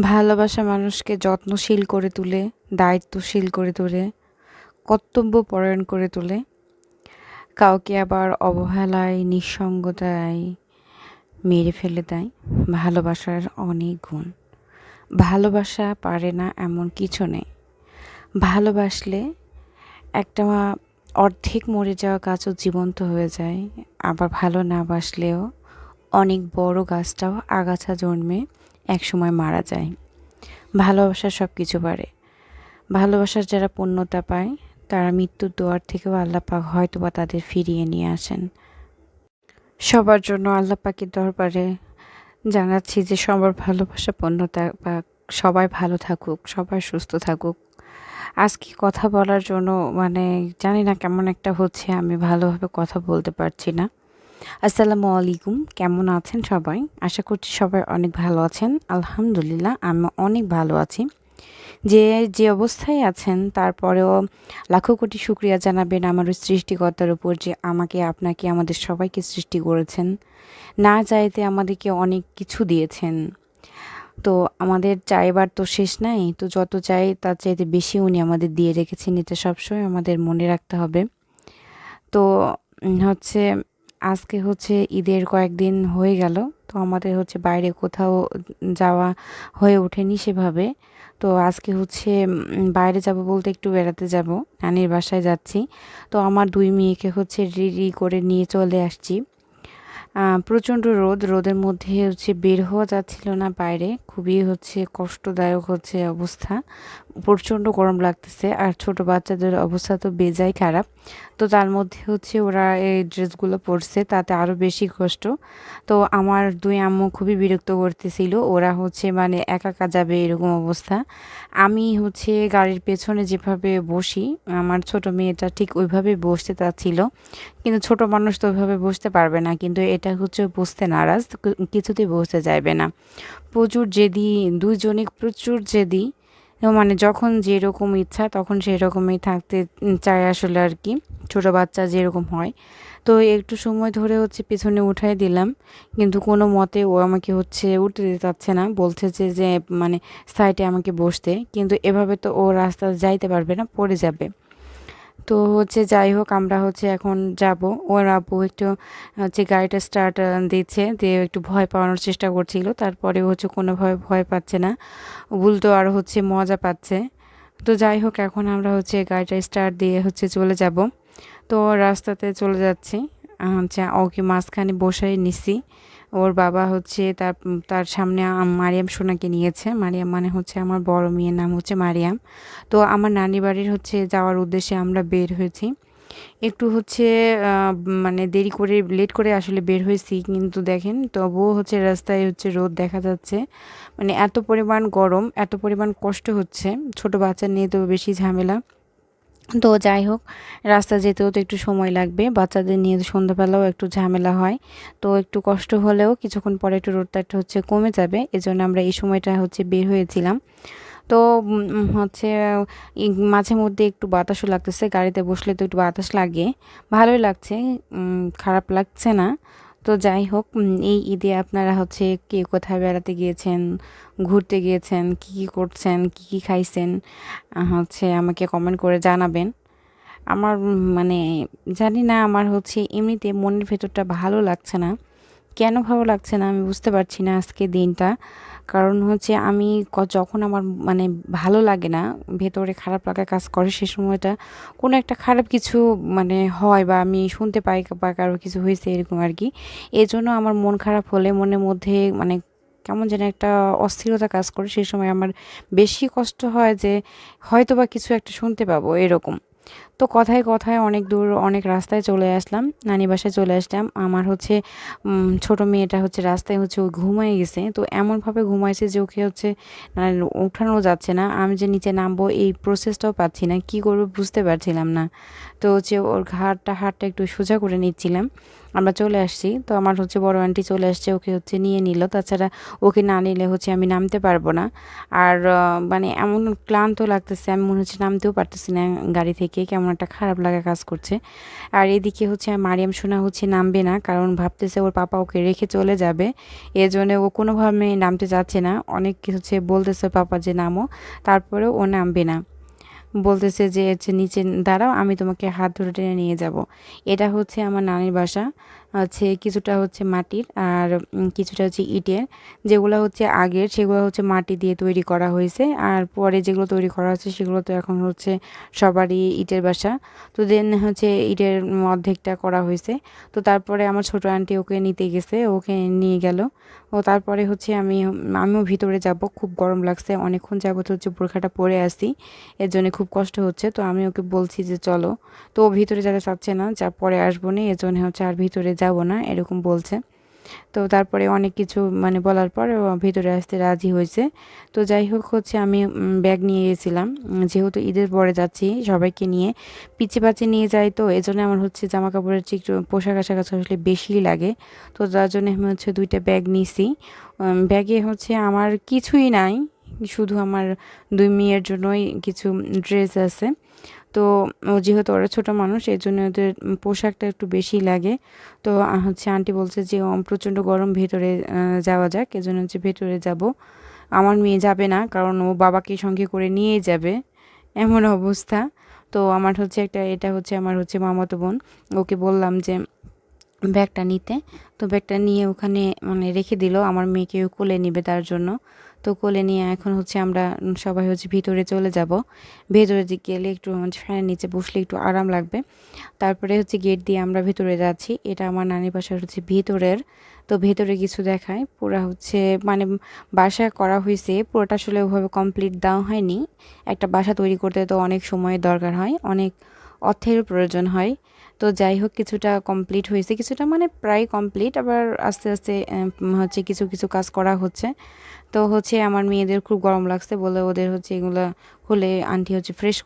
ভালোবাসা মানুষকে যত্নশীল করে তোলে, দায়িত্বশীল করে তোলে, কর্তব্য পরায়ণ করে তোলে। কাউকে আবার অবহেলায়, নিঃসঙ্গতায় মেরে ফেলে দেয় ভালোবাসার অনেক গুণ। ভালোবাসা পারে না এমন কিছু নেই। ভালোবাসলে একটা অর্ধেক মরে যাওয়া গাছও জীবন্ত হয়ে যায়। আবার ভালো না বাসলেও অনেক বড় গাছটাও আগাছা জন্মে একসময় মারা যায়। ভালোবাসা সব কিছু পারে ভালোবাসার যারা পূর্ণতা পায়, তারা মৃত্যুর দোয়ার থেকেও আল্লাহ পাক হয়তো বা তাদের ফিরিয়ে নিয়ে আসেন। সবার জন্য আল্লাহ পাকের দরবারে জানাচ্ছি যে, সবার ভালোবাসা, পূর্ণতা বা সবাই ভালো থাকুক, সবাই সুস্থ থাকুক। আজকে কথা বলার জন্য মানে জানি না কেমন একটা হচ্ছে, আমি ভালোভাবে কথা বলতে পারছি না। আসসালামু আলাইকুম। কেমন আছেন সবাই? আশা করছি সবাই অনেক ভালো আছেন। আলহামদুলিল্লাহ আমি অনেক ভালো আছি। যে যে অবস্থায় আছেন, তারপরেও লাখো কোটি শুক্রিয়া জানাবেন আমার সৃষ্টিকর্তার উপর যে আমাকে, আপনাকে, আমাদের সবাইকে সৃষ্টি করেছেন। না চাইতে আমাদেরকে অনেক কিছু দিয়েছেন। তো আমাদের চাইবার তো শেষ নাই, তো যত চাই তার চাইতে বেশি উনি আমাদের দিয়ে রেখেছেন, এটা সবসময় আমাদের মনে রাখতে হবে। তো হচ্ছে আজকে হচ্ছে ঈদের কয়েকদিন হয়ে গেল, তো আমাদের হচ্ছে বাইরে কোথাও যাওয়া হয়ে ওঠেনি সেভাবে। তো আজকে হচ্ছে বাইরে যাব বলতে একটু বেড়াতে যাব, নানির বাসায় যাচ্ছি। তো আমার দুই মেয়েকে হচ্ছে রেডি করে নিয়ে চলে আসছি। প্রচণ্ড রোদ, রোদের মধ্যে হচ্ছে বের হওয়া যাচ্ছিল না বাইরে, খুবই হচ্ছে কষ্টদায়ক হচ্ছে অবস্থা। প্রচণ্ড গরম লাগতেছে, আর ছোট বাচ্চাদের অবস্থা তো বেজাই খারাপ। তো তার মধ্যে হচ্ছে ওরা এই ড্রেসগুলো পরছে, তাতে আরও বেশি কষ্ট। তো আমার দুই আম্মু খুবই বিরক্ত করতেছিল, ওরা হচ্ছে মানে একা একা যাবে এরকম অবস্থা। আমি হচ্ছে গাড়ির পেছনে যেভাবে বসি, আমার ছোট মেয়েটা ঠিক ওইভাবে বসতে চাচ্ছিল, কিন্তু ছোট মানুষ তো ওইভাবে বসতে পারবে না, কিন্তু এটা হচ্ছে বসতে নারাজ কিছুতেই বসতে যাইবে না। প্রচুর জেদি দুইজনে প্রচুর জেদি মানে যখন যেরকম ইচ্ছা তখন সেরকমই থাকতে চায় আসলে আর কি। ছোটো বাচ্চা যেরকম হয়। তো একটু সময় ধরে হচ্ছে পিছনে উঠাই দিলাম। কিন্তু কোনো মতে ও আমাকে হচ্ছে উঠতে দিতে চাচ্ছে না। বলছে যে যে মানে সাইডে আমাকে বসতে। কিন্তু এভাবে তো ও রাস্তা যাইতে পারবে না, পড়ে যাবে। তো হচ্ছে যাই হোক, আমরা হচ্ছে এখন যাব। ওর আব্বু একটু হচ্ছে গাড়িটা স্টার্ট দিচ্ছে, দিয়ে একটু ভয় পাওয়ানোর চেষ্টা করছিল। তারপরে হচ্ছে কোনোভাবে ভয় পাচ্ছে না। উল্টো আর হচ্ছে মজা পাচ্ছে। তো যাই হোক, এখন আমরা হচ্ছে গাড়িটা স্টার্ট দিয়ে হচ্ছে চলে যাব। তো রাস্তাতে চলে যাচ্ছি। হচ্ছে ওকে মাঝখানে বসাই নিছি। ওর বাবা হচ্ছে তার তার সামনে মারিয়াম সোনাকে নিয়েছে। মারিয়াম মানে হচ্ছে আমার বড় মেয়ের নাম হচ্ছে মারিয়াম। তো আমার নানি বাড়ির হচ্ছে যাওয়ার উদ্দেশ্যে আমরা বের হয়েছি। একটু হচ্ছে মানে দেরি করে, লেট করে আসলে বের হয়েছি। কিন্তু দেখেন, তবুও হচ্ছে রাস্তায় হচ্ছে রোদ দেখা যাচ্ছে। মানে এত পরিমাণ গরম, এত পরিমাণ কষ্ট হচ্ছে। ছোট বাচ্চা নিয়ে তো বেশি ঝামেলা। তো যাই হোক, রাস্তা যেতেও তো একটু সময় লাগবে। বাচ্চাদের নিয়ে সন্ধ্যাবেলাও একটু ঝামেলা হয়। তো একটু কষ্ট হলেও কিছুক্ষণ পরে একটু রোদটা একটু হচ্ছে কমে যাবে। এজন্য আমরা এই সময়টা হচ্ছে বের হয়েছিলাম। তো হচ্ছে মাঝে মধ্যে একটু বাতাসও লাগতেছে। গাড়িতে বসলে তো একটু বাতাস লাগে। ভালোই লাগছে। খারাপ লাগছে না। তো যাই হোক এই ঈদে আপনারা হচ্ছে কে কোথায় বেড়াতে গিয়েছেন, ঘুরতে গিয়েছেন, কি কি করছেন, কি কি খাইছেন হচ্ছে আমাকে কমেন্ট করে জানাবেন। আমার মানে জানি না, আমার হচ্ছে এমনিতে মনের ভেতরটা ভালো লাগছে না। কেন ভালো লাগছে না আমি বুঝতে পারছি না আজকে দিনটা। কারণ হচ্ছে আমি যখন আমার মানে ভালো লাগে না, ভেতরে খারাপ লাগা কাজ করে সে সময়টা কোনো একটা খারাপ কিছু মানে হয় বা আমি শুনতে পাই বা কারও কিছু হয়েছে এরকম আর কি এই জন্য আমার মন খারাপ হলে মনের মধ্যে মানে কেমন যেন একটা অস্থিরতা কাজ করে সেই সময় আমার বেশি কষ্ট হয় যে হয়তো বা কিছু একটা শুনতে পাবো এরকম। তো কথায় কথায় অনেক দূর, অনেক রাস্তায় চলে আসলাম নানি বাসায় চলে আসলাম। আমার হচ্ছে ছোট মেয়েটা হচ্ছে রাস্তায় হচ্ছে ও ঘুমাই গেছে। তো এমনভাবে ঘুমাইছে যে ওকে হচ্ছে উঠানো যাচ্ছে না। আমি যে নিচে নামবো এই প্রসেসটাও পাচ্ছি না। কি করব বুঝতে পারছিলাম না। তো হচ্ছে ওর ঘাটটা হাটটা একটু সোজা করে নিচ্ছিলাম। আমরা চলে আসছি। তো আমার হচ্ছে বড় আন্টি চলে আসছে, ওকে হচ্ছে নিয়ে নিল। তাছাড়া ওকে না নিলে হচ্ছে আমি নামতে পারব না। আর মানে এমন ক্লান্ত লাগতেছে, আমি মনে হচ্ছে নামতেও পারতেছি না গাড়ি থেকে। কেমন একটা খারাপ লাগা কাজ করছে। আর এদিকে হচ্ছে মারিয়াম সোনা হচ্ছে নামবে না, কারণ ভাবতেছে ওর পাপা ওকে রেখে চলে যাবে। এজন্য ও কোনোভাবে নামতে যাচ্ছে না। অনেক কিছু হচ্ছে বলতেছে পাপা যে নামো, তারপরেও ও নামবে না। বলতেছে যে হচ্ছে নিচে দাঁড়াও, আমি তোমাকে হাত ধরে টেনে নিয়ে যাব। এটা হচ্ছে আমার নানির বাসা। হচ্ছে কিছুটা হচ্ছে মাটির আর কিছুটা হচ্ছে ইটের। যেগুলো হচ্ছে আগের, সেগুলো হচ্ছে মাটি দিয়ে তৈরি করা হয়েছে। আর পরে যেগুলো তৈরি করা হচ্ছে সেগুলো তো এখন হচ্ছে সবারই ইটের বাসা। তো দেন হচ্ছে ইটের অর্ধেকটা করা হয়েছে। তো তারপরে আমার ছোটো আন্টি ওকে নিতে গেছে, ওকে নিয়ে গেল। ও তারপরে হচ্ছে আমি, আমিও ভিতরে যাব, খুব গরম লাগছে। অনেকক্ষণ যাবত হচ্ছে বোরখাটা পরে আসি এর জন্য খুব কষ্ট হচ্ছে। তো আমি ওকে বলছি যে চলো। তো ও ভিতরে যেতে চাচ্ছে না, যা পরে আসব না, এর জন্য হচ্ছে আর ভিতরে যাব না, এরকম বলছে। তো তারপরে অনেক কিছু মানে বলার পর ভিতরে আসতে রাজি হয়েছে। তো যাই হোক হচ্ছে আমি ব্যাগ নিয়ে গেছিলাম। যেহেতু ঈদের পরে যাচ্ছি সবাইকে নিয়ে, পিচে পাচে নিয়ে যাই তো এই জন্য আমার হচ্ছে জামা কাপড়ের ঠিক পোশাক আশাক আসলে বেশিই লাগে। তো তার জন্য আমি হচ্ছে দুইটা ব্যাগ নিছি। ব্যাগে হচ্ছে আমার কিছুই নাই, শুধু আমার দুই মেয়ের জন্যই কিছু ড্রেস আছে। তো যেহেতু ওরা ছোটো মানুষ এই জন্য ওদের পোশাকটা একটু বেশি লাগে। তো হচ্ছে আন্টি বলছে যে প্রচণ্ড গরম ভেতরে যাওয়া যাক, এজন্য হচ্ছে ভেতরে যাব। আমার মেয়ে যাবে না, কারণ ও বাবাকে সঙ্গে করে নিয়ে যাবে। এমন অবস্থা। তো আমার হচ্ছে একটা, এটা হচ্ছে আমার হচ্ছে মামাতো বোন। ওকে বললাম যে, ব্যাগটা নিতে। তো ব্যাগটা নিয়ে ওখানে মানে রেখে দিল। আমার মেয়েকেও কোলে নিবে তার জন্য। তো কোলে নিয়ে এখন হচ্ছে আমরা সবাই হচ্ছে ভিতরে চলে যাব। ভেতরে যে গেলে একটু ফ্যানের নিচে বসলে একটু আরাম লাগবে। তারপরে হচ্ছে গেট দিয়ে আমরা ভেতরে যাচ্ছি। এটা আমার নানির বাসার হচ্ছে ভিতরের। তো ভেতরে কিছু দেখায়। পুরো হচ্ছে মানে বাসা করা হয়েছে পুরোটা আসলে ওভাবে কমপ্লিট দেওয়া হয়নি। একটা বাসা তৈরি করতে তো অনেক সময়ের দরকার হয়। অনেক অর্থের প্রয়োজন হয়। তো যাই হোক, কিছুটা কমপ্লিট হয়েছে। কিছুটা মানে প্রায় কমপ্লিট আবার আস্তে আস্তে হচ্ছে কিছু কিছু কাজ করা হচ্ছে। তো হচ্ছে আমার মেয়েদের খুব গরম লাগছে বলে ওদের হচ্ছে এগুলো হলে আন্টি হচ্ছে ফ্রেশ